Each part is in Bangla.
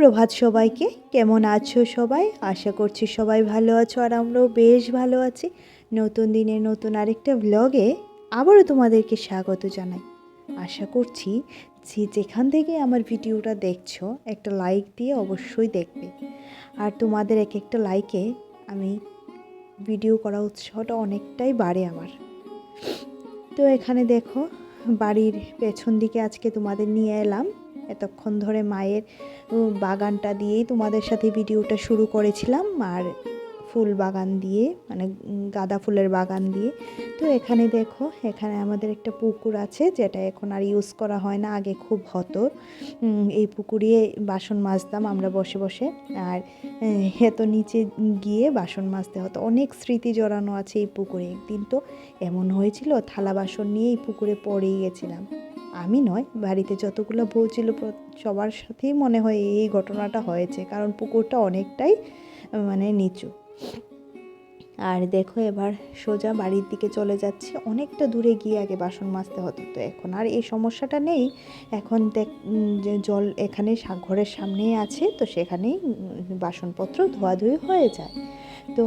সুপ্রভাত সবাইকে। কেমন আছো সবাই? আশা করছি সবাই ভালো আছো আর আমরাও বেশ ভালো আছি। নতুন দিনে নতুন আরেকটা ব্লগে আবারও তোমাদেরকে স্বাগত জানাই। আশা করছি যে যেখান থেকে আমার ভিডিওটা দেখছ, একটা লাইক দিয়ে অবশ্যই দেখবে। আর তোমাদের এক একটা লাইকে আমি ভিডিও করা উৎসাহটা অনেকটাই বাড়ে আমার। তো এখানে দেখো, বাড়ির পেছন দিকে আজকে তোমাদের নিয়ে এলাম। এতক্ষণ ধরে মায়ের বাগানটা দিয়েই তোমাদের সাথে ভিডিওটা শুরু করেছিলাম। আর ফুল বাগান দিয়ে মানে গাঁদা ফুলের বাগান দিয়ে। তো এখানে দেখো, এখানে আমাদের একটা পুকুর আছে, যেটা এখন আর ইউজ করা হয় না, আগে খুব হতো। এই পুকুরে বাসন মাজতাম আমরা বসে বসে। আর এত নিচে গিয়ে বাসন মাজতে হতো। অনেক স্মৃতি জড়ানো আছে এই পুকুরে। একদিন তো এমন হয়েছিল, থালা বাসন নিয়ে এই পুকুরে পড়েই গেছিলাম। আমি নয়, বাড়িতে যতগুলো বউ ছিল সবার সাথেই মনে হয় এই ঘটনাটা হয়েছে। কারণ পুকুরটা অনেকটাই মানে নিচু। আর দেখো এবার সোজা বাড়ির দিকে চলে যাচ্ছি। অনেকটা দূরে গিয়ে আগে বাসন মাজতে হতো তো এখন আর এই সমস্যাটা নেই। এখন দেখ যে জল এখানে ঘরের সামনেই আছে তো সেখানেই বাসনপত্র ধোয়াধুয়ি হয়ে যায়। তো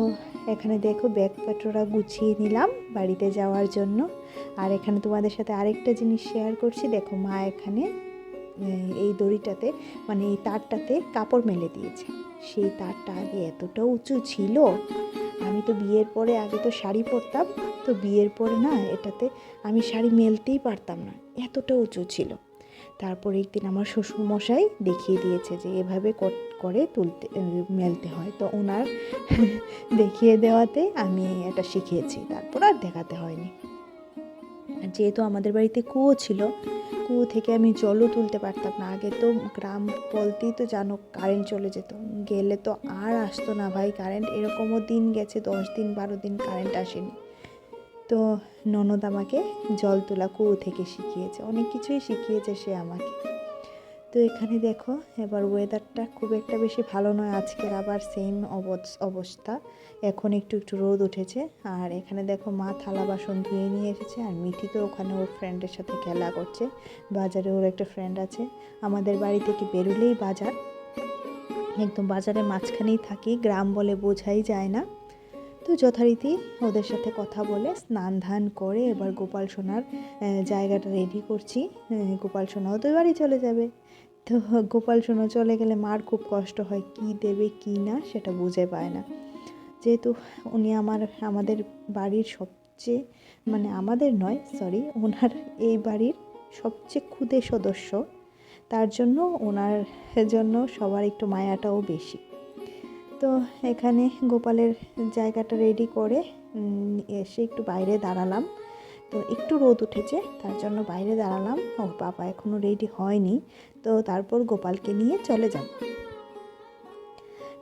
এখানে দেখো ব্যাগ পত্রটা গুছিয়ে নিলাম বাড়িতে যাওয়ার জন্য। আর এখানে তোমাদের সাথে আরেকটা জিনিস শেয়ার করছি। দেখো মা এখানে এই দড়িটাতে মানে এই তারটাতে কাপড় মেলে দিয়েছে। সেই তারটা আগে এতটা উঁচু ছিল, আমি তো বিয়ের পরে আগে তো শাড়ি পরতাম, তো বিয়ের পরে না এটাতে আমি শাড়ি মেলতেই পারতাম না, এতটা উঁচু ছিল। তারপর একদিন আমার শ্বশুরমশাই দেখিয়ে দিয়েছে যে এভাবে করে তুলতে মেলতে হয়। তো ওনার দেখিয়ে দেওয়াতে আমি এটা শিখিয়েছি তারপর আর দেখাতে হয়নি। যেহেতু আমাদের বাড়িতে কুয়ো ছিল, কুয়ো থেকে আমি জলও তুলতে পারতাম না। আগে তো গ্রাম বলতেই তো জানো কারেন্ট চলে যেত। গেলে তো আর আসতো না ভাই কারেন্ট এরকমও দিন গেছে, দশ দিন, বারো দিন কারেন্ট আসেনি। তো ননদ আমাকে জল তোলা কুয়ো থেকে শিখিয়েছে। অনেক কিছুই শিখিয়েছে সে আমাকে। তো এখানে দেখো, এবার ওয়েদারটা খুব একটা বেশি ভালো নয়, আজকের আবার সেম অবস্থা। এখন একটু একটু রোদ উঠেছে। আর এখানে দেখো মা থালা বাসন ধুয়ে নিয়ে এসেছে, আর মিঠি তো ওখানে ওর ফ্রেন্ডের সাথে খেলা করছে। বাজারে ওর একটা ফ্রেন্ড আছে। আমাদের বাড়ি থেকে বেরোলেই বাজার। একদম বাজারের মাঝখানেই থাকি, গ্রাম বলে বোঝাই যায় না। তো যথারীতি ওদের সাথে কথা বলে স্নান ধান করে এবার গোপাল সোনার জায়গাটা রেডি করছি। গোপাল সোনাও তো বাড়ি চলে যাবে। তো গোপাল সোনা চলে গেলে মার খুব কষ্ট হয়, কি দেবে, কি না সেটা বুঝে পায় না। যেহেতু উনি আমার, আমাদের বাড়ির সবচেয়ে মানে আমাদের নয় সরি ওনার এই বাড়ির সবচেয়ে ক্ষুদে সদস্য। তার জন্য ওনার জন্য সবার একটু মায়াটাও বেশি। তো এখানে গোপালের জায়গাটা রেডি করে এসে একটু বাইরে দাঁড়ালাম। তো একটু রোদ উঠেছে, তার জন্য বাইরে দাঁড়ালাম। ওর বাবা এখনও রেডি হয়নি। তো তারপর গোপালকে নিয়ে চলে যাব।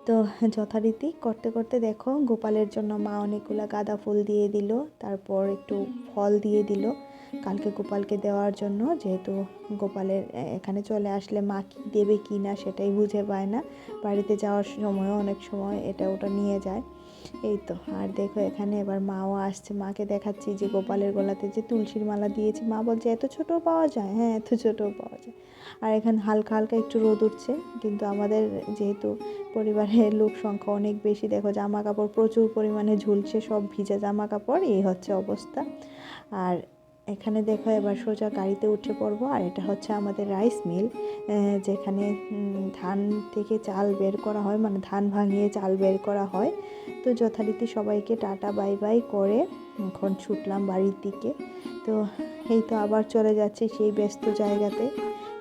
তো যথারীতি করতে করতে দেখো গোপালের জন্য মা অনেকগুলো গাঁদা ফুল দিয়ে দিল, তারপর একটু ফল দিয়ে দিল। কালকে গোপালকে দেওয়ার জন্য যেহেতু গোপালের এখানে চলে আসলে মা কী দেবে কি না সেটাই বুঝে পায় না। বাড়িতে যাওয়ার সময়ও অনেক সময় এটা ওটা নিয়ে যায়। এই তো, আর দেখো এখানে এবার মাও আসছে, মাকে দেখাচ্ছি যে গোপালের গলাতে যে তুলসীর মালা দিয়েছি। মা বলছে, এত ছোটো পাওয়া যায়? হ্যাঁ এত ছোটো পাওয়া যায়। আর এখানে হালকা হালকা একটু রোদ উঠছে, কিন্তু আমাদের যেহেতু পরিবারের লোক সংখ্যা অনেক বেশি, দেখো জামা কাপড় প্রচুর পরিমাণে ঝুলছে, সব ভিজা জামা কাপড়, এই হচ্ছে অবস্থা। আর এখানে দেখো এবার সোজা গাড়িতে উঠে পড়ব, আর এটা হচ্ছে আমাদের রাইস মিল যেখানে ধান থেকে চাল বের করা হয় মানে ধান ভাঙিয়ে চাল বের করা হয়। তো যথারীতি সবাইকে টাটা, বাই বাই করে এখন ছুটলাম বাড়ির দিকে। তো এই তো আবার চলে যাচ্ছি সেই ব্যস্ত জায়গাতে।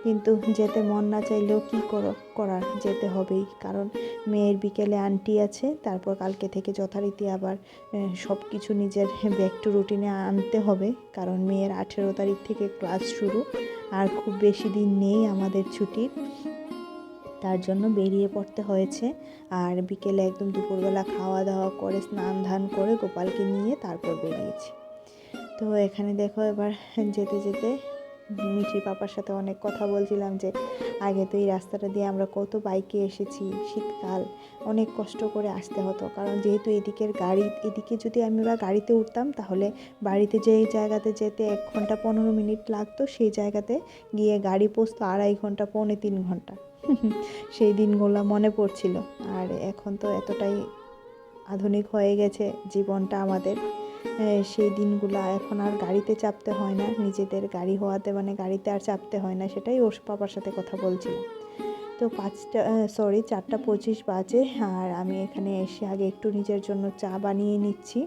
কিন্তু যেতে মন না চাইলেও কী করো, করার যেতে হবেই। কারণ মেয়ের বিকেলে আন্টি আছে, তারপর কালকে থেকে যথারীতি আবার সব কিছু নিজের ব্যাক টু রুটিনে আনতে হবে। কারণ মেয়ের আঠেরো তারিখ থেকে ক্লাস শুরু, আর খুব বেশি দিন নেই আমাদের ছুটির। তার জন্য বেরিয়ে পড়তে হয়েছে। আর বিকেলে একদম দুপুরবেলা খাওয়া দাওয়া করে স্নান ধান করে গোপালকে নিয়ে তারপর বেরিয়েছি। তো এখানে দেখো এবার যেতে যেতে মিঠির পাপার সাথে অনেক কথা বলছিলাম যে, আগে তো এই রাস্তাটা দিয়ে আমরা কত বাইকে এসেছি, শীতকাল। অনেক কষ্ট করে আসতে হতো। কারণ যেহেতু এদিকের গাড়ি, এদিকে যদি আমরা গাড়িতে উঠতাম, তাহলে বাড়িতে যে জায়গাতে যেতে এক ঘণ্টা পনেরো মিনিট লাগতো, সেই জায়গাতে গিয়ে গাড়ি পৌঁছতো আড়াই ঘণ্টা, পৌনে তিন ঘণ্টা। সেই দিনগুলো মনে পড়ছিল। আর এখন তো এতটাই আধুনিক হয়ে গেছে জীবনটা আমাদের। সেই দিনগুলো এখন আর গাড়িতে চাপতে হয় না। নিজেদের গাড়ি হওয়াতে মানে গাড়িতে আর চাপতে হয় না, সেটাই ওর পাপার সাথে কথা বলছিলাম তো পাঁচটা সরি চারটা পঁচিশ বাজে আর আমি এখানে এসে আগে একটু নিজের জন্য চা বানিয়ে নিচ্ছি।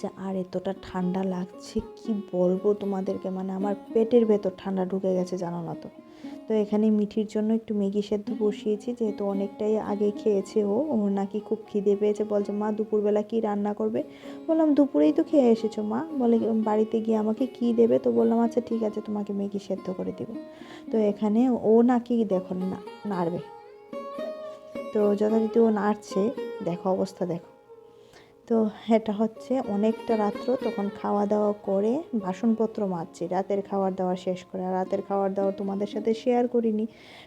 চা আর এতটা ঠান্ডা লাগছে, কি বলব তোমাদেরকে? মানে আমার পেটের ভেতর ঠান্ডা ঢুকে গেছে, জানো না তো। তো এখানে মিঠির জন্য একটু ম্যাগি সেদ্ধ বসিয়েছি যেহেতু অনেকটাই আগে খেয়েছে ও ওর নাকি খুব খিদে পেয়েছে। বলছে মা দুপুরবেলা কি রান্না করবে? বললাম দুপুরেই তো খেয়ে এসেছ মা। বলে বাড়িতে গিয়ে আমাকে কি দেবে? তো বললাম আচ্ছা ঠিক আছে তোমাকে ম্যাগি সেদ্ধ করে দিব। তো এখানে ও নাকি দেখো না নাড়বে। তো যথারীতি ও নাড়ছে। দেখো অবস্থা দেখো। তো এটা হচ্ছে অনেকটা রাত্র তখন খাওয়া দাওয়া করে বাসনপত্র মাজছি। রাতের খাওয়ার দাওয়া শেষ করে রাতের খাওয়ার দাওয়া তোমাদের সাথে শেয়ার করিনি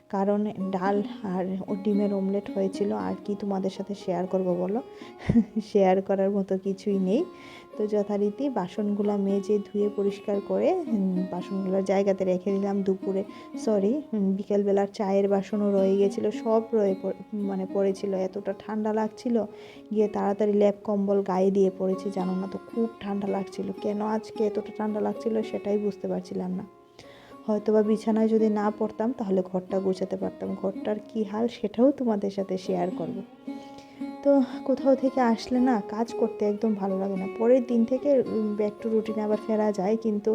কারণ ডাল আর ডিমের অমলেট হয়েছিল। আর কি তোমাদের সাথে শেয়ার করব বলো? শেয়ার করার মতো কিছুই নেই। তো যথারীতি বাসনগুলো মেজে ধুয়ে পরিষ্কার করে উম, বাসনগুলোর জায়গাতে রেখে দিলাম দুপুরে। সরি বিকেলবেলার চায়ের বাসনও রয়ে গেছিল সব রয়ে মানে পড়েছিল। এতটা ঠান্ডা লাগছিল গিয়ে তাড়াতাড়ি ল্যাপ কম্বল গায়ে দিয়ে পড়েছি, জানো না তো, খুব ঠান্ডা লাগছিল। কেন আজকে এতটা ঠান্ডা লাগছিল সেটাই বুঝতে পারছিলাম না। হয়তো বা বিছানায় যদি না পড়তাম তাহলে ঘরটা গোছাতে পারতাম। ঘরটার কী হাল সেটাও তোমাদের সাথে শেয়ার করব। তো কোথাও থেকে আসলে না কাজ করতে একদম ভালো লাগে না। পরের দিন থেকে ব্যাক টু রুটিনে আবার ফেরা যায়। কিন্তু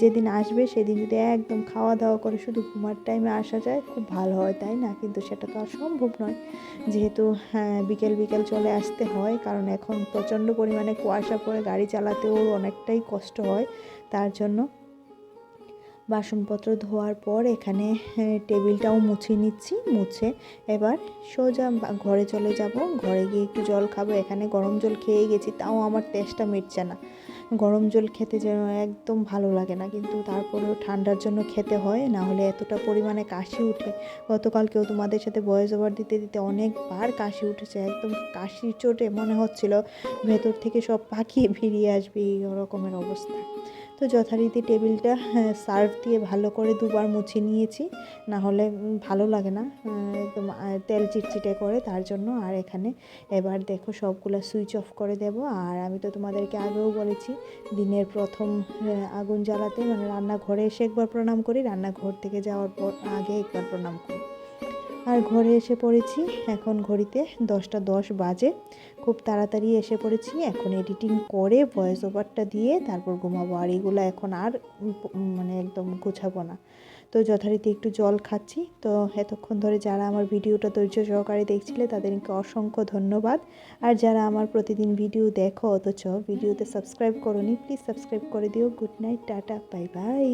যেদিন আসবে সেদিন যদি একদম খাওয়া দাওয়া করে শুধু ঘুমার টাইমে আসা যায় খুব ভালো হয় তাই না? কিন্তু সেটা তো আর সম্ভব নয়। যেহেতু হ্যাঁ, বিকেল বিকেল চলে আসতে হয় কারণ এখন প্রচণ্ড পরিমাণে কুয়াশা পড়ে গাড়ি চালাতেও অনেকটাই কষ্ট হয় তার জন্য বাসনপত্র ধোয়ার পর এখানে টেবিলটাও মুছে নিচ্ছি। মুছে এবার সোজা ঘরে চলে যাব। ঘরে গিয়ে একটু জল খাব। এখানে গরম জল খেয়ে গেছি, তাও আমার টেস্টটা মিটছে না। গরম জল খেতে যেন একদম ভালো লাগে না। কিন্তু তারপরেও ঠান্ডার জন্য খেতে হয়, না হলে এতটা পরিমাণে কাশি উঠে। গতকালকেও তোমাদের সাথে বয়স ওভার দিতে দিতে অনেকবার কাশি উঠেছে, একদম কাশি চোটে মনে হচ্ছিল ভেতর থেকে সব পাখিয়ে বেরিয়ে আসবে, এই রকমের অবস্থা। তো যথারীতি টেবিলটা সার্ফ দিয়ে ভালো করে দুবার মুছে নিয়েছি, না হলে ভালো লাগে না একদম তেল চিটচিটে করে, তার জন্য। আর এখানে এবার দেখো সবগুলো সুইচ অফ করে দেব। আর আমি তো তোমাদেরকে আগেও বলেছি দিনের প্রথম আগুন জ্বালাতে মানে রান্নাঘরে এসে একবার প্রণাম করি, রান্নাঘর থেকে যাওয়ার পর আগে একবার প্রণাম করি। আর ঘরে এসে পড়েছি। এখন ঘড়িতে দশটা দশ বাজে। খুব তাড়াতাড়ি এসে পড়েছি। এখন এডিটিং করে ভয়েস ওভারটা দিয়ে তারপর ঘুমাবো। আর এগুলো এখন আর মানে একদম গুছাবো না। তো যথারীতি একটু জল খাচ্ছি। তো এতক্ষণ ধরে যারা আমার ভিডিওটা ধৈর্য সহকারে দেখছিলে, তাদেরকে অসংখ্য ধন্যবাদ। আর যারা আমার প্রতিদিন ভিডিও দেখো, অথচ ভিডিওতে সাবস্ক্রাইব করোনি প্লিজ সাবস্ক্রাইব করে দিও। Good night tata bye bye